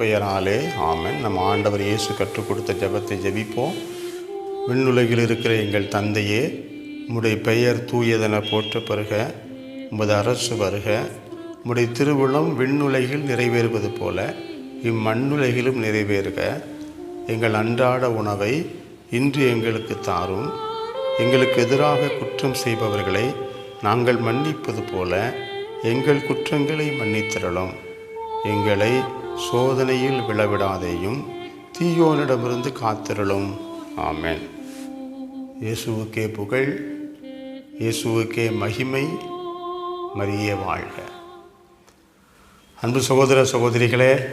பெயராலே ஆமன். திருப்பெயராலே நம் ஆண்டவர் இயேசு கற்றுக் கொடுத்த ஜெபத்தை ஜெபிப்போம். விண்ணுலகில் இருக்கிற எங்கள் தந்தையே உம்முடைய பெயர் தூயதென போற்ற பெறுக உமது அரசு வருக. உம்முடைய திருவுளம் விண்ணுலகில் நிறைவேறுவது போல இம்மண்ணுலகிலும் நிறைவேறுக. எங்கள் அன்றாட உணவை இன்று எங்களுக்கு தாரும். எங்களுக்கு எதிராக குற்றம் செய்பவர்களை நாங்கள் மன்னிப்பது போல எங்கள் குற்றங்களை மன்னித்திரளும். எங்களை சோதனையில் விழவிடாதேயும் தீயோனிடமிருந்து காத்திருளும். ஆமேன். இயேசுவுக்கே புகழ் இயேசுவுக்கே மகிமை மரிய வாழ்க. அன்பு சகோதர சகோதரிகளே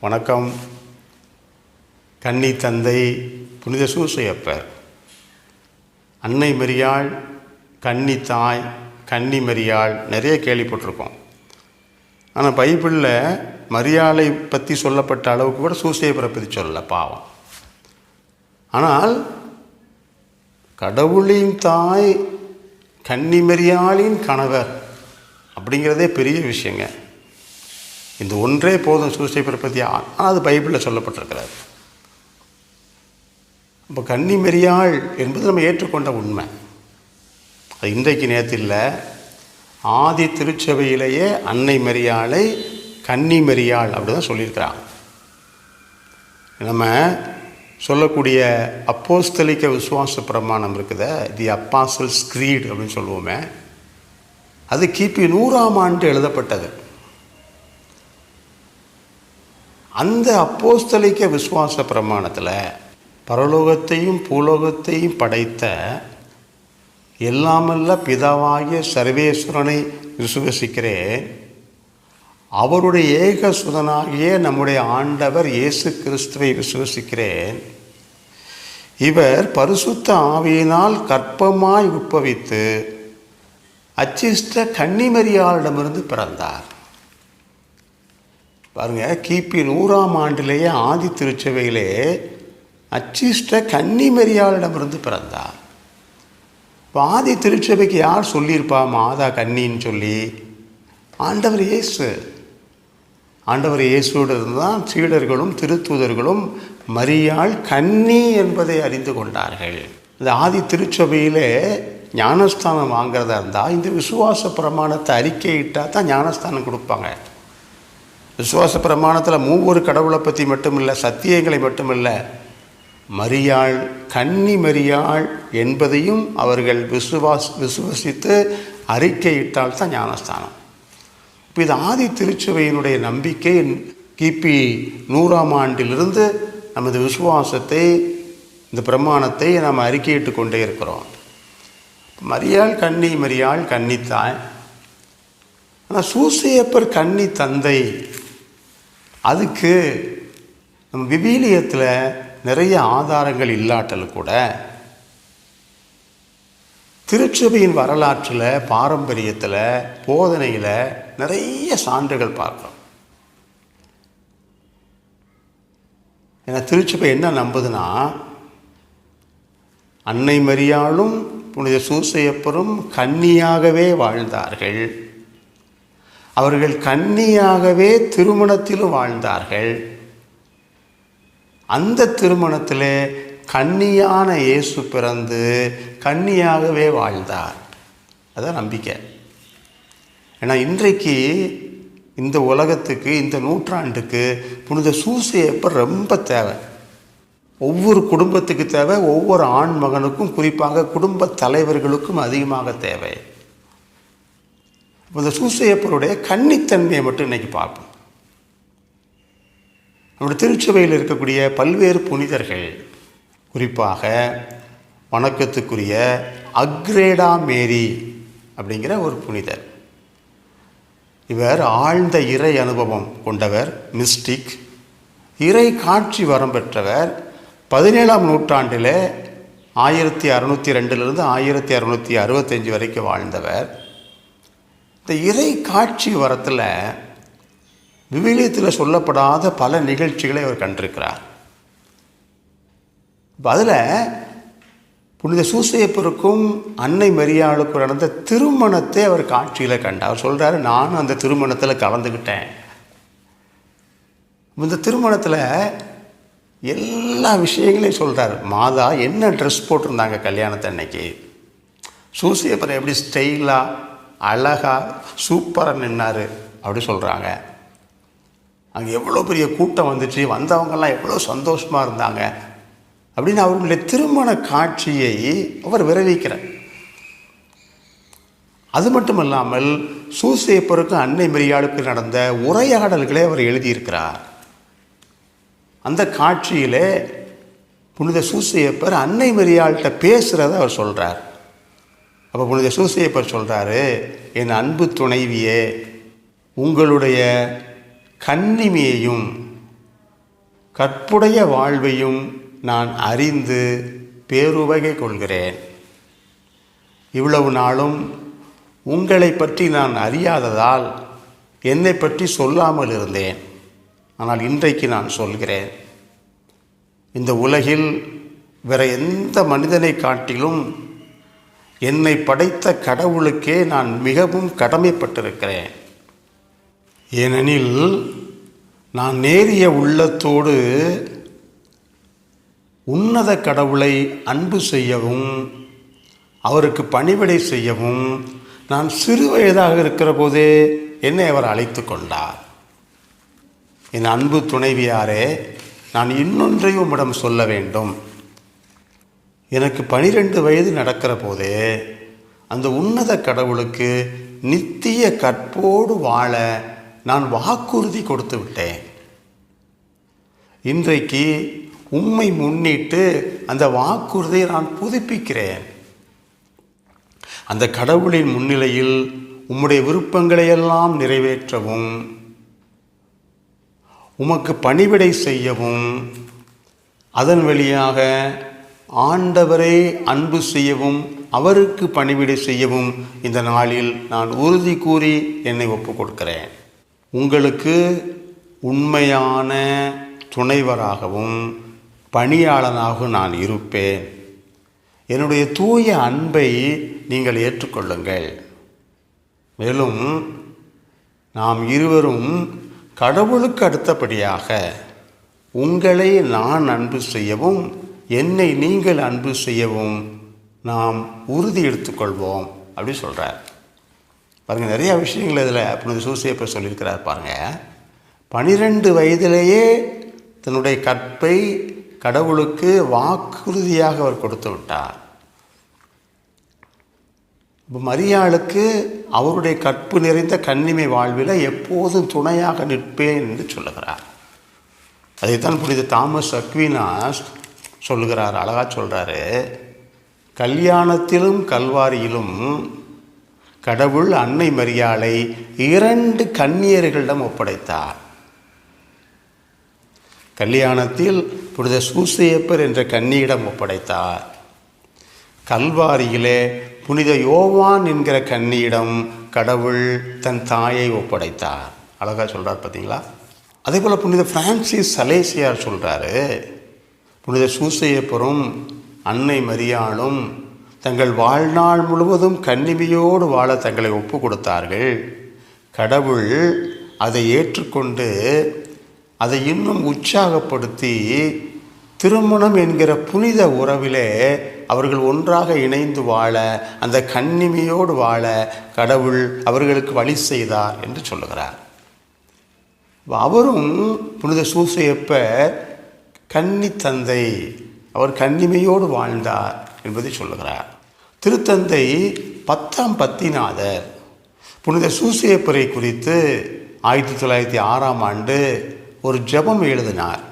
வணக்கம். கன்னி தந்தை புனித சூசையப்பர். அன்னை மரியாள் கன்னி தாய் கன்னி மரியாள் நிறைய கேள்விப்பட்டிருக்கோம். ஆனால் பைபிளில் மரியாதை பற்றி சொல்லப்பட்ட அளவுக்கு கூட சூசையப்பரை பற்றி சொல்லலை பாவம். ஆனால் கடவுளின் தாய் கன்னி மரியாளின் கணவர் அப்படிங்கிறதே பெரிய விஷயங்க. இந்த ஒன்றே போதும் சூசையப்பரை பற்றி ஆனால் அது பைபிளில் சொல்லப்பட்டிருக்கிறார். இப்போ கன்னிமரியாள் என்பது நம்ம ஏற்றுக்கொண்ட உண்மை. அது இன்றைக்கு நேற்று இல்லை ஆதி திருச்சபையிலேயே அன்னை மரியாளை கன்னி மரியாள் அப்படி தான் சொல்லியிருக்கிறாங்க. நம்ம சொல்லக்கூடிய அப்போஸ்தலிக்க விசுவாச பிரமாணம் இருக்குத. தி அப்பாசல் ஸ்க்ரீட் அப்படின்னு சொல்லுவோமே. அது கிபி நூறாம் ஆண்டு எழுதப்பட்டது. அந்த அப்போஸ்தலிக்க விசுவாச பிரமாணத்தில் பரலோகத்தையும் பூலோகத்தையும் படைத்த எல்லாமல்ல பிதாவாகிய சர்வேஸ்வரனை விசுவசிக்கிறேன். அவருடைய ஏக சுதனாகிய நம்முடைய ஆண்டவர் இயேசு கிறிஸ்துவை விசுவசிக்கிறேன். இவர் பரிசுத்த ஆவியினால் கற்பமாய் உட்பவித்து அச்சிஷ்ட கன்னிமரியாளிடமிருந்து பிறந்தார். பாருங்க கிபி நூறாம் ஆண்டிலேயே ஆதி திருச்சபையிலே அச்சிஷ்ட கன்னிமரியாளிடமிருந்து பிறந்தார். பாதி ஆதி திருச்சபைக்கு யார் சொல்லியிருப்பா? மாதா கன்னின்னு சொல்லி. ஆண்டவர் இயேசு. ஆண்டவர் இயேசுவோடு தான் சீடர்களும் திருத்தூதர்களும் மரியாள் கன்னி என்பதை அறிந்து கொண்டார்கள். இந்த ஆதி திருச்சபையில் ஞானஸ்தானம் வாங்கிறதா இருந்தால் இந்த விசுவாச பிரமாணத்தை அறிக்கையிட்டால் தான் ஞானஸ்தானம் கொடுப்பாங்க. விசுவாச பிரமாணத்தில் மூவொரு கடவுளை பற்றி மட்டுமில்லை சத்தியங்களை மட்டுமில்லை மரியாள் கன்னி மரியாள் என்பதையும் அவர்கள் விசுவாஸ் விசுவசித்து அறிக்கையிட்டால் தான் ஞானஸ்தானம். இப்போ இது ஆதி திருச்சபையினுடைய நம்பிக்கை. கிபி நூறாம் ஆண்டிலிருந்து நமது விசுவாசத்தை இந்த பிரமாணத்தை நாம் அறிக்கையிட்டு கொண்டே இருக்கிறோம். மரியாள் கன்னி மரியாள் கன்னித்தாய். ஆனால் சூசையப்பர் கன்னி தந்தை அதுக்கு நம்ம விபீலியத்தில் நிறைய ஆதாரங்கள் இல்லாட்டல் கூட திருச்சபையின் வரலாற்றில் பாரம்பரியத்தில் போதனையில் நிறைய சான்றுகள் பார்க்குறோம். ஏன்னா திருச்சபை என்ன நம்புதுன்னா அன்னை மரியாளும் புனித சூசையப்பரும் கன்னியாகவே வாழ்ந்தார்கள். அவர்கள் கன்னியாகவே திருமணத்திலும் வாழ்ந்தார்கள். அந்த திருமணத்தில் கன்னியான இயேசு பிறந்து கன்னியாகவே வாழ்ந்தார். அதான் நம்பிக்கை. ஏன்னா இன்றைக்கு இந்த உலகத்துக்கு இந்த நூற்றாண்டுக்கு புனித சூசையப்ப ரொம்ப தேவை. ஒவ்வொரு குடும்பத்துக்கு தேவை ஒவ்வொரு ஆண் மகனுக்கும் குறிப்பாக குடும்ப தலைவர்களுக்கும் அதிகமாக தேவை. இந்த சூசையப்பருடைய கன்னித்தன்மையை மட்டும் இன்றைக்கி பார்ப்போம். நம்முடைய திருச்சபையில் இருக்கக்கூடிய பல்வேறு புனிதர்கள் குறிப்பாக வணக்கத்துக்குரிய அக்ரேடா மேரி அப்படிங்கிற ஒரு புனிதர். இவர் ஆழ்ந்த இறை அனுபவம் கொண்டவர் மிஸ்டிக் இறை காட்சி வரம் பெற்றவர் பதினேழாம் நூற்றாண்டில் ஆயிரத்தி அறுநூற்றி ரெண்டுலேருந்து ஆயிரத்தி அறுநூற்றி அறுபத்தஞ்சு வரைக்கும் வாழ்ந்தவர். இந்த இறை காட்சி வரத்தில் விவிலியத்தில் சொல்லப்படாத பல நிகழ்ச்சிகளை அவர் கண்டிருக்கிறார். இப்போ அதில் புனித சூசையப்பருக்கும் அன்னை மரியாளுக்கும் நடந்த திருமணத்தை அவர் காட்சியில் கண்டார். அவர் சொல்கிறாரு நானும் அந்த திருமணத்தில் கலந்துக்கிட்டேன் இந்த திருமணத்தில் எல்லா விஷயங்களையும் சொல்கிறார் மாதா என்ன ட்ரெஸ் போட்டிருந்தாங்க கல்யாணத்தை அன்னைக்கு? சூசியப்பர் எப்படி ஸ்டைலாக அழகாக சூப்பராக நின்னார்? அப்படி சொல்கிறாங்க அங்கே எவ்வளோ பெரிய கூட்டம் வந்துச்சு வந்தவங்கெல்லாம் எவ்வளோ சந்தோஷமாக இருந்தாங்க அப்படின்னு அவர்களுடைய திருமண காட்சியை அவர் விரைவிக்கிறார். அது மட்டும் இல்லாமல் சூசேப்பருக்கும் அன்னை மரியாளுக்கு நடந்த உரையாடல்களை அவர் எழுதியிருக்கிறார். அந்த காட்சியிலே புனித சூசையப்பர் அன்னை மரியாள்கிட்ட பேசுகிறத அவர் சொல்கிறார் அப்போ புனித சூசையப்பர் சொல்கிறாரு என் அன்பு துணைவியே உங்களுடைய கன்னிமையையும் கற்புடைய வாழ்வையும் நான் அறிந்து பேருவகை கொள்கிறேன். இவ்வளவு நாளும் உங்களை பற்றி நான் அறியாததால் என்னை பற்றி சொல்லாமல் இருந்தேன். ஆனால் இன்றைக்கு நான் சொல்கிறேன். இந்த உலகில் வேற எந்த மனிதனை காட்டிலும் என்னை படைத்த கடவுளுக்கே நான் மிகவும் கடமைப்பட்டிருக்கிறேன். ஏனெனில் நான் நேரிய உள்ளத்தோடு உன்னத கடவுளை அன்பு செய்யவும் அவருக்கு பணிவிடை செய்யவும் நான் சிறு வயதாக இருக்கிற போதே என்னை அவர் அழைத்து கொண்டார். என் அன்பு துணைவியாரே நான் இன்னொன்றையும் உம்மிடம் சொல்ல வேண்டும். எனக்கு பனிரெண்டு வயது நடக்கிற போதே அந்த உன்னத கடவுளுக்கு நித்திய கற்போடு வாழ நான் வாக்குறுதி கொடுத்து விட்டேன். இன்றைக்கு உம்மை முன்னிட்டு அந்த வாக்குறுதியை நான் புதுப்பிக்கிறேன். அந்த கடவுளின் முன்னிலையில் உம்முடைய விருப்பங்களையெல்லாம் நிறைவேற்றவும் உமக்கு பணிவிடை செய்யவும் அதன் வழியாக ஆண்டவரை அன்பு செய்யவும் அவருக்கு பணிவிடை செய்யவும் இந்த நாளில் நான் உறுதி கூறி என்னை ஒப்புக் கொடுக்கிறேன் உங்களுக்கு உண்மையான துணைவராகவும் பணியாளனாகவும் நான் இருப்பேன். என்னுடைய தூய அன்பை நீங்கள் ஏற்றுக்கொள்ளுங்கள். மேலும் நாம் இருவரும் கடவுளுக்கு அடுத்தபடியாக உங்களை நான் அன்பு செய்யவும் என்னை நீங்கள் அன்பு செய்யவும் நாம் உறுதி எடுத்துக்கொள்வோம். அப்படி சொல்கிறார் பாருங்கள் நிறையா விஷயங்கள் இதில் புனித சூசியப்ப சொல்லியிருக்கிறார் பாருங்கள் பனிரெண்டு வயதிலேயே தன்னுடைய கற்பை கடவுளுக்கு வாக்குறுதியாக அவர் கொடுத்து விட்டார். இப்போ மரியாளுக்கு அவருடைய கற்பு நிறைந்த கன்னிமை வாழ்வில் எப்போதும் துணையாக நிற்பேன் என்று சொல்லுகிறார். அதைத்தான் புனித தாமஸ் அக்வினாஸ் சொல்லுகிறார் அழகாக சொல்கிறாரு கல்யாணத்திலும் கல்வாரியிலும் கடவுள் அன்னை மரியாளை இரண்டு கன்னியர்களிடம் ஒப்படைத்தார். கல்யாணத்தில் புனித சூசையப்பர் என்ற கன்னியிடம் ஒப்படைத்தார். கல்வாரியிலே புனித யோவான் என்கிற கன்னியிடம் கடவுள் தன் தாயை ஒப்படைத்தார். அழகா சொல்கிறார் பார்த்தீங்களா அதே போல் புனித பிரான்சிஸ் சலேசியார் சொல்கிறாரு புனித சூசையப்பரும் அன்னை மரியாளும் தங்கள் வாழ்நாள் முழுவதும் கன்னிமையோடு வாழ தங்களை ஒப்பு கொடுத்தார்கள் கடவுள் அதை ஏற்றுக்கொண்டு அதை இன்னும் உற்சாகப்படுத்தி திருமணம் என்கிற புனித உறவிலே அவர்கள் ஒன்றாக இணைந்து வாழ அந்த கண்ணிமையோடு வாழ கடவுள் அவர்களுக்கு வழி செய்தார் என்று சொல்லுகிறார். அவரும் புனித சூசையப்பர் கன்னி தந்தை அவர் கன்னிமையோடு வாழ்ந்தார். என்பதை சொல்லுகிறார். திருத்தந்தை பத்தாம் பத்திநாதர் புனித சூசையப்பரை குறித்து ஆயிரத்தி தொள்ளாயிரத்தி ஆறாம் ஆண்டு ஒரு ஜெபம் எழுதினார்.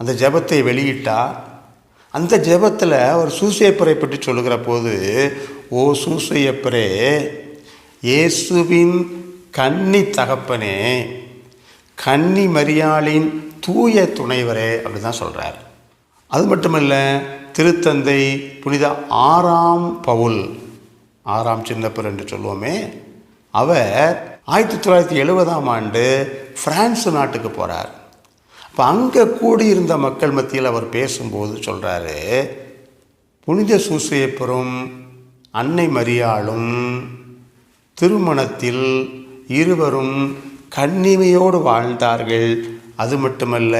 அந்த ஜெபத்தை வெளியிட்டார். அந்த ஜெபத்தில் அவர் சூசியப்பரை பற்றி சொல்லுகிற போது ஓ சூசையப்பரே இயேசுவின் கன்னி தகப்பனே கன்னி மரியாளின் தூய துணைவரே அப்படி தான் சொல்கிறார் அது மட்டுமல்ல திருத்தந்தை புனித ஆறாம் பவுல் ஆறாம் சின்னப்பர் என்று சொல்லுவோமே அவர் ஆயிரத்தி தொள்ளாயிரத்தி எழுபதாம் ஆண்டு பிரான்ஸ் நாட்டுக்கு போகிறார் அப்போ அங்கே கூடியிருந்த மக்கள் மத்தியில் அவர் பேசும்போது சொல்கிறாரு புனித சூசையப்பரும் அன்னை மரியாளும் திருமணத்தில் இருவரும் கன்னிமையோடு வாழ்ந்தார்கள். அது மட்டுமல்ல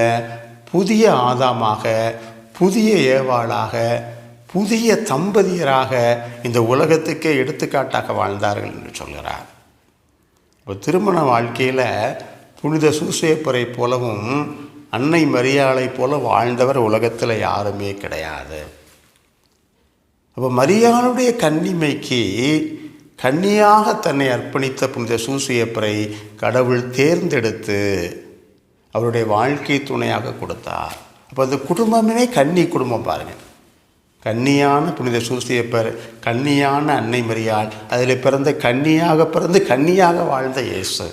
புதிய ஆதாமாக புதிய ஏவாளாக புதிய தம்பதியராக இந்த உலகத்துக்கே எடுத்துக்காட்டாக வாழ்ந்தார்கள் என்று சொல்கிறார். ஒரு திருமண வாழ்க்கையில் புனித சூசேப்பரை போலவும் அன்னை மரியாளை போல வாழ்ந்தவர் உலகத்தில் யாருமே கிடையாது. அப்போ மரியாளுடைய கன்னிமைக்கு கன்னியாக தன்னை அர்ப்பணித்த புனித சூசியப்பரை கடவுள் தேர்ந்தெடுத்து அவருடைய வாழ்க்கை துணையாக கொடுத்தார். அப்போ அந்த குடும்பமே கன்னி குடும்பம் பாருங்கள் கன்னியான புனித சூசியப்பர் கன்னியான அன்னை மரியாள் அதில் பிறந்த கன்னியாக பிறந்து கன்னியாக வாழ்ந்த இயேசு.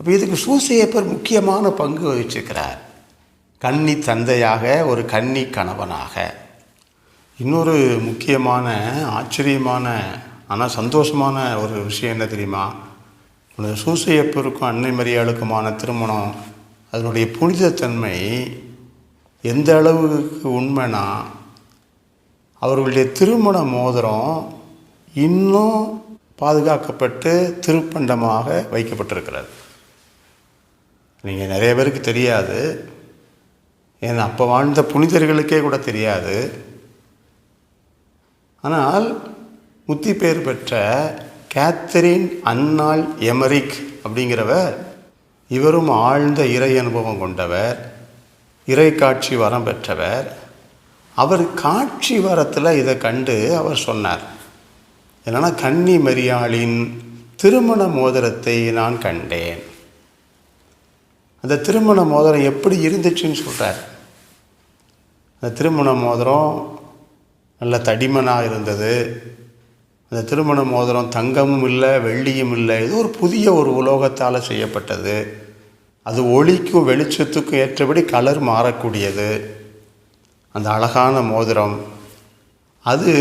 அப்போ இதுக்கு சூசியப்பர் முக்கியமான பங்கு வகிச்சிருக்கிறார். கன்னி தந்தையாக ஒரு கன்னி கணவனாக. இன்னொரு முக்கியமான ஆச்சரியமான ஆனால் சந்தோஷமான ஒரு விஷயம் என்ன தெரியுமா? சூசையப்பருக்கும் அன்னை மரியாளுக்குமான திருமணம் அதனுடைய புனிதத்தன்மை எந்த அளவுக்கு உண்மைனா அவர்களுடைய திருமண மோதிரம் இன்னும் பாதுகாக்கப்பட்டு திருப்பண்டமாக வைக்கப்பட்டிருக்கிறது. நீங்கள் நிறைய பேருக்கு தெரியாது. ஏன்னா அப்போ வாழ்ந்த புனிதர்களுக்கே கூட தெரியாது. ஆனால் முத்தி பெயர் பெற்ற கேத்தரின் அன்னாள் எமரிக் அப்படிங்கிறவர் இவரும் ஆழ்ந்த இறை அனுபவம் கொண்டவர் இறை காட்சி வரம் பெற்றவர். அவர் காட்சி வரத்தில் இதை கண்டு அவர் சொன்னார். என்னன்னா கன்னி மரியாளின் திருமண மோதிரத்தை நான் கண்டேன். அந்த திருமண மோதிரம் எப்படி இருந்துச்சுன்னு சொல்கிறார் அந்த திருமண மோதிரம் நல்ல தடிமனாக இருந்தது. அந்த திருமண மோதிரம் தங்கமும் இல்லை வெள்ளியும் இல்லை. இது ஒரு புதிய ஒரு உலோகத்தால் செய்யப்பட்டது. அது ஒளிக்கும் வெளிச்சத்துக்கும் ஏற்றபடி கலர் மாறக்கூடியது. அந்த அழகான மோதிரம். அது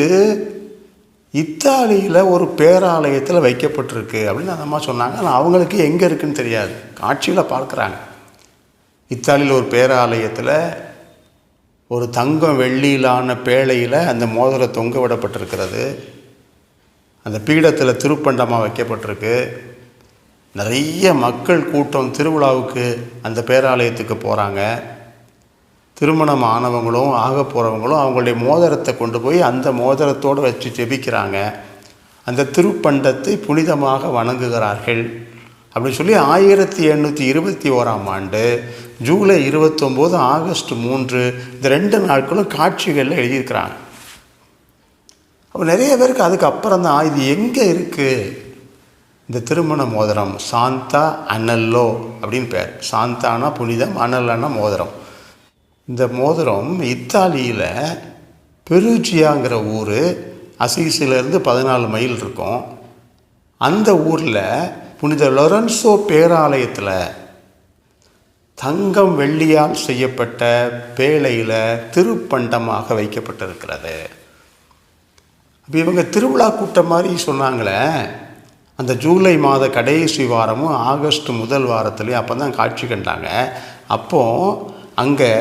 இத்தாலியில் ஒரு பேராலயத்தில் வைக்கப்பட்டிருக்கு அப்படின்னு அந்த அம்மா சொன்னாங்க. ஆனால் அவங்களுக்கு எங்கே இருக்குன்னு தெரியாது. காட்சியில் பார்க்குறாங்க. இத்தாலியில் ஒரு பேராலயத்தில் ஒரு தங்கம் வெள்ளியிலான பேழையில் அந்த மோதிரம் தொங்க விடப்பட்டிருக்கிறது. அந்த பீடத்தில் திருப்பண்டமாக வைக்கப்பட்டிருக்கு. நிறைய மக்கள் கூட்டம் திருவிழாவுக்கு அந்த பேராலயத்துக்கு போகிறாங்க திருமணம் ஆனவங்களும் ஆக போகிறவங்களும் அவங்களுடைய மோதிரத்தை கொண்டு போய் அந்த மோதிரத்தோடு வச்சு ஜெபிக்கிறாங்க. அந்த திருப்பண்டத்தை புனிதமாக வணங்குகிறார்கள். அப்படின்னு சொல்லி ஆயிரத்தி எண்ணூற்றி இருபத்தி ஓராம் ஆண்டு ஜூலை இருபத்தொம்போது ஆகஸ்ட் மூன்று இந்த ரெண்டு நாட்களும் காட்சிகளில் எழுதியிருக்கிறாங்க. அப்போ நிறைய பேருக்கு அதுக்கு அப்புறம் தான் இது எங்கே இருக்குது இந்த திருமண மோதிரம் சாந்தா அனல்லோ அப்படின்னு பேர். சாந்தானா புனிதம் அனல்லனா மோதிரம். இந்த மோதிரம் இத்தாலியில் பெருஜியாங்கிற ஊர் அசிசிலேருந்து பதினாலு மைல் இருக்கும். அந்த ஊரில் புனித லொரன்சோ பேராலயத்தில் தங்கம் வெள்ளியால் செய்யப்பட்ட பேழையில் திருப்பண்டமாக வைக்கப்பட்டிருக்கிறது. இப்போ இவங்க திருவிழா கூட்டம் மாதிரி சொன்னாங்களே. அந்த ஜூலை மாத கடைசி வாரமும் ஆகஸ்ட் முதல் வாரத்துலேயும் அப்போ தான் காட்சி கண்டாங்க. அப்போது அங்கே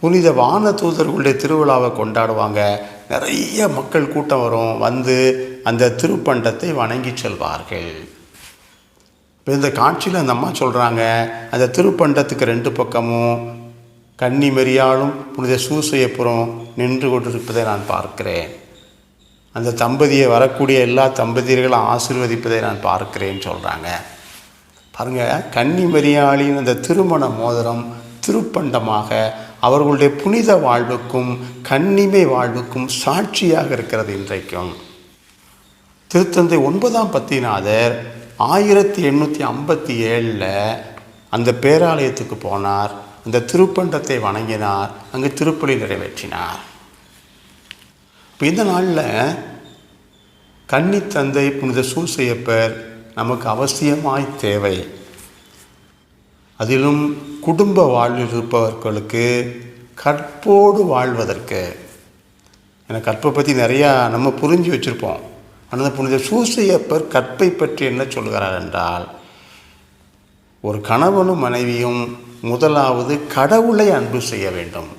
புனித வான தூதர்களுடைய திருவிழாவை கொண்டாடுவாங்க. நிறைய மக்கள் கூட்டம் வரும். வந்து அந்த திருப்பண்டத்தை வணங்கி செல்வார்கள். இப்போ இந்த காட்சியில் அந்த அம்மா சொல்கிறாங்க அந்த திருப்பண்டத்துக்கு ரெண்டு பக்கமும் கன்னி மெரியாலும் புனித சூசையப்புறம் நின்று கொண்டிருப்பதை நான் பார்க்கிறேன். அந்த தம்பதியை வரக்கூடிய எல்லா தம்பதியர்களும் ஆசிர்வதிப்பதை நான் பார்க்கிறேன்னு சொல்கிறாங்க பாருங்கள் கன்னி மரியாளின் அந்த திருமண மோதிரம் திருப்பண்டமாக அவர்களுடைய புனித வாழ்வுக்கும் கன்னிமை வாழ்வுக்கும் சாட்சியாக இருக்கிறது இன்றைக்கும். திருத்தந்தை ஒன்பதாம் பத்திநாதர் ஆயிரத்தி எண்ணூற்றி ஐம்பத்தி ஏழில் அந்த பேராலயத்துக்கு போனார் அந்த திருப்பண்டத்தை வணங்கினார் அங்கு திருப்பலி நிறைவேற்றினார். இப்போ இந்த நாளில் கன்னித்தந்தை புனித சூசையப்பர் நமக்கு அவசியமாய் தேவை. அதிலும் குடும்ப வாழ்வில் இருப்பவர்களுக்கு கற்போடு வாழ்வதற்கு. எனக்கு கற்பை பற்றி நிறையா நம்ம புரிஞ்சு வச்சுருப்போம். ஆனால் புனித சூசையப்பர் கற்பை பற்றி என்ன சொல்கிறார் என்றால் ஒரு கணவனும் மனைவியும் முதலாவது கடவுளை அன்பு செய்ய வேண்டும்.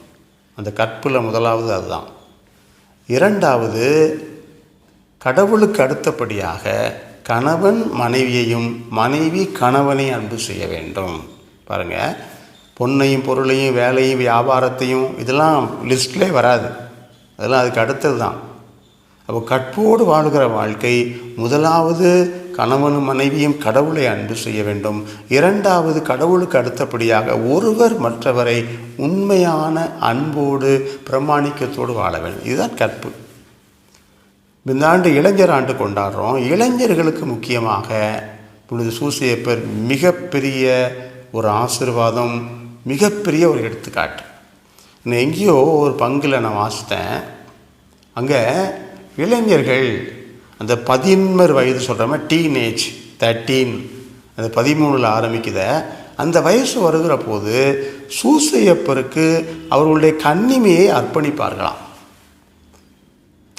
அந்த கற்பில் முதலாவது அதுதான். இரண்டாவது கடவுளுக்கு அடுத்தபடியாக கணவன் மனைவியையும் மனைவி கணவனை அன்பு செய்ய வேண்டும். பாருங்கள் பொண்ணையும் பொருளையும் வேலையும் வியாபாரத்தையும் இதெல்லாம் லிஸ்ட்லே வராது. அதெல்லாம் அதுக்கு அடுத்தது தான். அப்போ கற்போடு வாழ்கிற வாழ்க்கை முதலாவது கணவனும் மனைவியும் கடவுளை அன்பு செய்ய வேண்டும். இரண்டாவது கடவுளுக்கு அடுத்தபடியாக ஒருவர் மற்றவரை உண்மையான அன்போடு பிரமாணிக்கத்தோடு வாழ வேண்டும். இதுதான் கற்பு. இந்த ஆண்டு இளைஞர் ஆண்டு கொண்டாடுறோம். இளைஞர்களுக்கு முக்கியமாக புனித சூசியப்பர் மிகப்பெரிய ஒரு ஆசிர்வாதம் மிகப்பெரிய ஒரு எடுத்துக்காட்டு. நான் எங்கேயோ ஒரு பங்கில் நான் வாசித்தேன். அங்கே இளைஞர்கள் அந்த பதின்மர் வயது சொல்கிறோமே டீனேஜ் தேர்ட்டீன் அந்த பதிமூணில் ஆரம்பிக்குத. அந்த வயசு வருகிற போது சூசையப்பருக்கு அவர்களுடைய கன்னிமையை அர்ப்பணிப்பார்களாம்.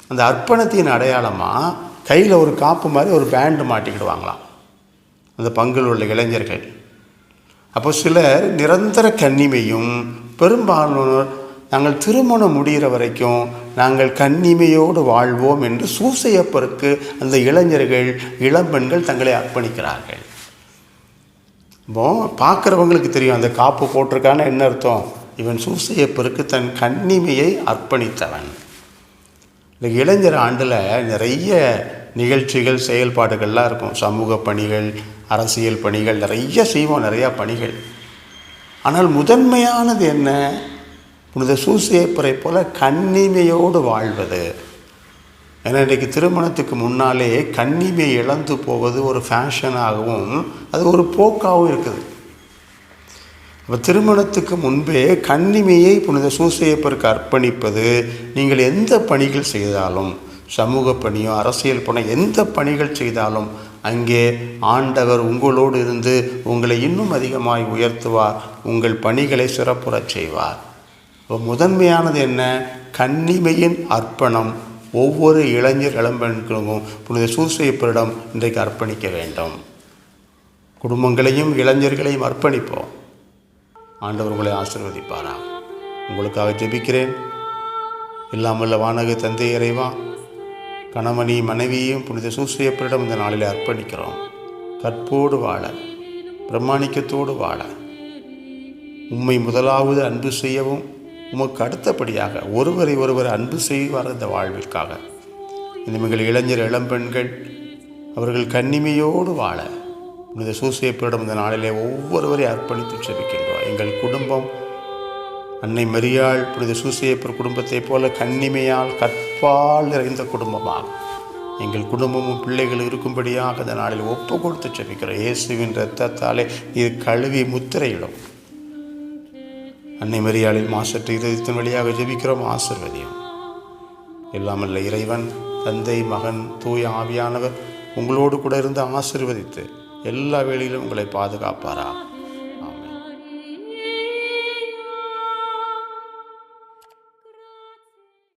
அந்த அர்ப்பணத்தின் அடையாளமாக கையில் ஒரு காப்பு மாதிரி ஒரு பேண்டு மாட்டிக்கிடுவாங்களாம். அந்த பங்கில் உள்ள இளைஞர்கள். அப்போ சிலர் நிரந்தர கன்னிமையும் பெரும்பாலானோர் நாங்கள் திருமணம் முடிகிற வரைக்கும் நாங்கள் கண்ணிமையோடு வாழ்வோம் என்று சூசையப்பருக்கு அந்த இளைஞர்கள் இளம்பெண்கள் தங்களை அர்ப்பணிக்கிறார்கள். இப்போ பார்க்குறவங்களுக்கு தெரியும் அந்த காப்பு போட்டிருக்கான்னு என்ன அர்த்தம்? இவன் சூசையப்பருக்கு தன் கண்ணிமையை அர்ப்பணித்தவன். இந்த இளைஞர் ஆண்டில் நிறைய நிகழ்ச்சிகள் செயல்பாடுகள்லாம் இருக்கும். சமூக பணிகள் அரசியல் பணிகள் நிறைய செய்வோம் நிறையா பணிகள். ஆனால் முதன்மையானது என்ன? புனித சூசேப்பரை போல கன்னிமையோடு வாழ்வது. ஏன்னா இன்றைக்கு திருமணத்துக்கு முன்னாலே கன்னிமை இழந்து போவது ஒரு ஃபேஷனாகவும் அது ஒரு போக்காகவும் இருக்குது. அப்போ திருமணத்துக்கு முன்பே கன்னிமையை புனித சூசையப்பருக்கு அர்ப்பணிப்பது நீங்கள் எந்த பணிகள் செய்தாலும் சமூக பணியோ அரசியல் பணியோ எந்த பணிகள் செய்தாலும் அங்கே ஆண்டவர் உங்களோடு இருந்து உங்களை இன்னும் அதிகமாய் உயர்த்துவார் உங்கள் பணிகளை சிறப்புறச் செய்வார். இப்போ முதன்மையானது என்ன? கன்னிமையின் அர்ப்பணம். ஒவ்வொரு இளைஞர் இளம்பெண்களுக்கும் புனித சூசையப்பரிடம் இன்றைக்கு அர்ப்பணிக்க வேண்டும். குடும்பங்களையும் இளைஞர்களையும் அர்ப்பணிப்போம். ஆண்டவர் உங்களை ஆசிர்வதிப்பாரா உங்களுக்காக ஜெபிக்கிறேன். இல்லாமல் வானக தந்தை இறைவா கணவனி மனைவியையும் புனித சூசையப்பரிடம் இந்த நாளில் அர்ப்பணிக்கிறோம். கற்போடு வாழ பிரமாணிக்கத்தோடு வாழ. உம்மை முதலாவது அன்பு செய்யவும் உமக்கு அடுத்தபடியாக ஒருவரை ஒருவர் அன்பு செய்வார் இந்த வாழ்விற்காக. இனிமேல் இளைஞர் இளம்பெண்கள் அவர்கள் கன்னிமையோடு வாழ புனித சூசியப்பிடம் இந்த நாளிலே ஒவ்வொருவரையும் அர்ப்பணித்து செபிக்கின்றோம். எங்கள் குடும்பம் அன்னை மரியாள் புனித சூசியப்பர் குடும்பத்தைப் போல கன்னிமையால் கற்பால் நிறைந்த குடும்பமாக எங்கள் குடும்பமும் பிள்ளைகள் இருக்கும்படியாக இந்த நாளில் ஒப்பு கொடுத்து செபிக்கிறோம். இயேசுவின் இரத்தத்தாலே இது கழுவி முத்திரையிடும். அன்னை மரியாளில் மாசற்ற இதயத்தின் வழியாக ஜெபிக்கிறோம். ஆசிர்வதியும். எல்லாமல்ல இறைவன் தந்தை மகன் தூய ஆவியானவர் உங்களோடு கூட இருந்து ஆசிர்வதித்து எல்லா வேளையிலும் உங்களை பாதுகாப்பாரா